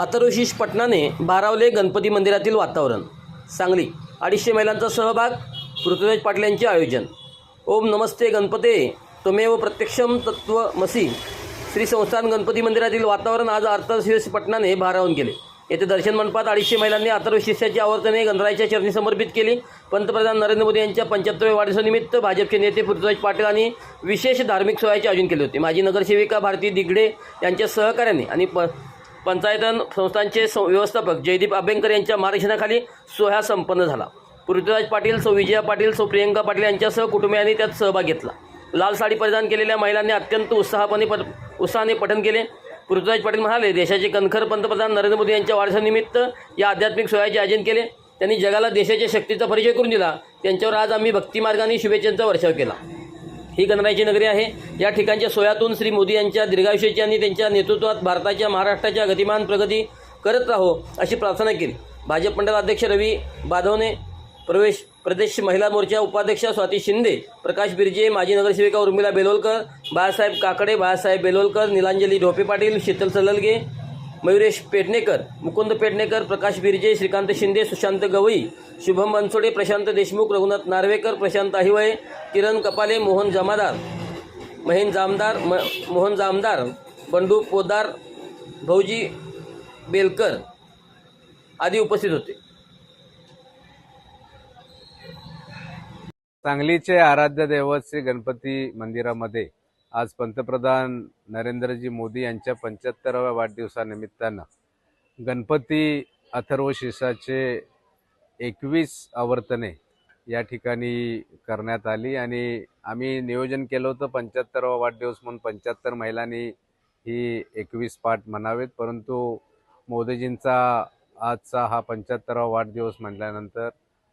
अथर्वशीष पटनाने भारावले गणपती मंदिरातील वातावरण. सांगली अडीचशे महिलांचा सहभाग पृथ्वीराज पाटील यांचे आयोजन. ओम नमस्ते गणपते तुमेव प्रत्यक्षम तत्व मसी. श्री संस्थान गणपती मंदिरातील वातावरण आज अर्थशीष पटनाने भारावून केले येथे दर्शन मंडपात अडीचशे महिलांनी अथर्व शिष्याची आवर्तने गणरायाच्या चरणी समर्पित केली. पंतप्रधान नरेंद्र मोदी यांच्या पंच्याहत्तरव्या वाढदिवसानिमित्त भाजपचे नेते पृथ्वीराज पाटील यांनी विशेष धार्मिक सोहळ्याचे आयोजन केले होते. माजी नगरसेविका भारती दिगडे यांच्या सहकार्याने आणि प पंचायतन संस्थांचे सं- व्यवस्थापक जयदीप अभ्यंकर यांच्या मार्गदर्शनाखाली सोहळा संपन्न झाला. पृथ्वीराज पाटील सौ विजया पाटील सौ प्रियंका पाटील यांच्यासह कुटुंबियांनी त्यात सहभाग घेतला. लाल साडी परिधान केलेल्या महिलांनी अत्यंत उत्साहपणे पट उत्साहाने पठण केले. पृथ्वीराज पाटील म्हणाले देशाचे कणखर पंतप्रधान नरेंद्र मोदी यांच्या वाढदिवसानिमित्त या आध्यात्मिक सोहळ्याचे आयोजन केले. त्यांनी जगाला देशाच्या शक्तीचा परिचय करून दिला. त्यांच्यावर आज आम्ही भक्तिमार्गाने शुभेच्छांचा वर्षाव केला. ही गणरायाची नगरी आहे. या ठिकाणच्या सोयातून श्री मोदी यांच्या दीर्घायुष्याची आणि त्यांच्या नेतृत्वात भारताच्या महाराष्ट्राच्या गतिमान प्रगती करत राहो अशी प्रार्थना केली. भाजप मंडळ अध्यक्ष रवी बाधवने प्रवेश प्रदेश महिला मोर्चा उपाध्यक्षा स्वाती शिंदे प्रकाश बिर्जे माजी नगरसेविका उर्मिला बेलोलकर बाळासाहेब काकडे बाळासाहेब बेलोलकर निलांजली ढोपे पाटील शीतल सललगे मयुरेश पेडणेकर मुकुंद पेडणेकर प्रकाश बिर्जे श्रीकांत शिंदे सुशांत गवई शुभम बनसोडे प्रशांत देशमुख रघुनाथ नार्वेकर प्रशांत अहिवळे किरण कपाले मोहन जमादार महेन जामदार म मोहन जामदार बंडू पोदार भाऊजी बेलकर आदी उपस्थित होते. सांगलीचे आराध्य दैवत श्री गणपती मंदिरामध्ये आज पंतप्रधान नरेंद्रजी मोदी यांच्या पंच्याहत्तराव्या वाढदिवसानिमित्तानं गणपती अथर्वशीर्षाचे एकवीस आवर्तने या ठिकाणी करण्यात आली आणि आम्ही नियोजन केलं होतं पंच्याहत्तरावा वाढदिवस म्हणून पंच्याहत्तर महिलांनी ही एकवीस पाठ म्हणावेत. परंतु मोदीजींचा आजचा हा पंच्याहत्तरावा वाढदिवस म्हटल्यानंतर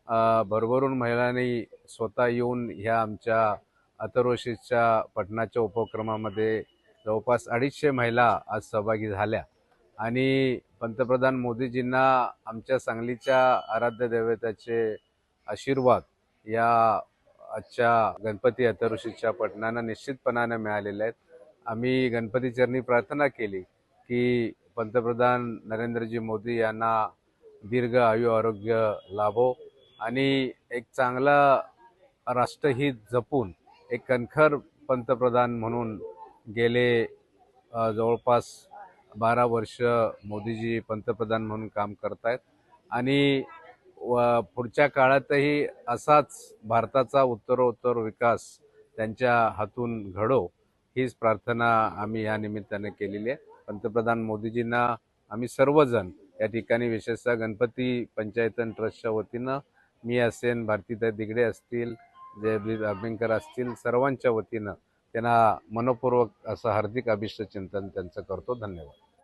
भरभरून महिलांनी स्वतः येऊन ह्या आमच्या अथर्वशीच्या पठणाच्या उपक्रमामध्ये जवळपास अडीचशे महिला आज सहभागी झाल्या. आणि पंतप्रधान मोदीजींना आमच्या सांगलीच्या आराध्य देवताचे आशीर्वाद या आजच्या गणपती अथर्वशीच्या पठणानं निश्चितपणाने मिळालेले आहेत. आम्ही गणपतीचरणी प्रार्थना केली की पंतप्रधान नरेंद्रजी मोदी यांना दीर्घ आयु आरोग्य लाभो. आणि एक चांगला राष्ट्रहित जपून एक कणखर पंतप्रधान म्हणून गेले जवळपास बारा वर्ष मोदीजी पंतप्रधान म्हणून काम करत आहेत आणि व पुढच्या काळातही असाच भारताचा उत्तरोत्तर विकास त्यांच्या हातून घडो हीच प्रार्थना आम्ही या निमित्ताने केलेली आहे. पंतप्रधान मोदीजींना आम्ही सर्वजण या ठिकाणी विशेषतः गणपती पंचायतन ट्रस्टच्या वतीनं मी असेन भारतीताई दिगडे असतील जयदीप अभ्यंकर असतील सर्वांच्या वतीनं त्यांना मनपूर्वक असं हार्दिक अभिष्ट चिंतन त्यांचं करतो. धन्यवाद.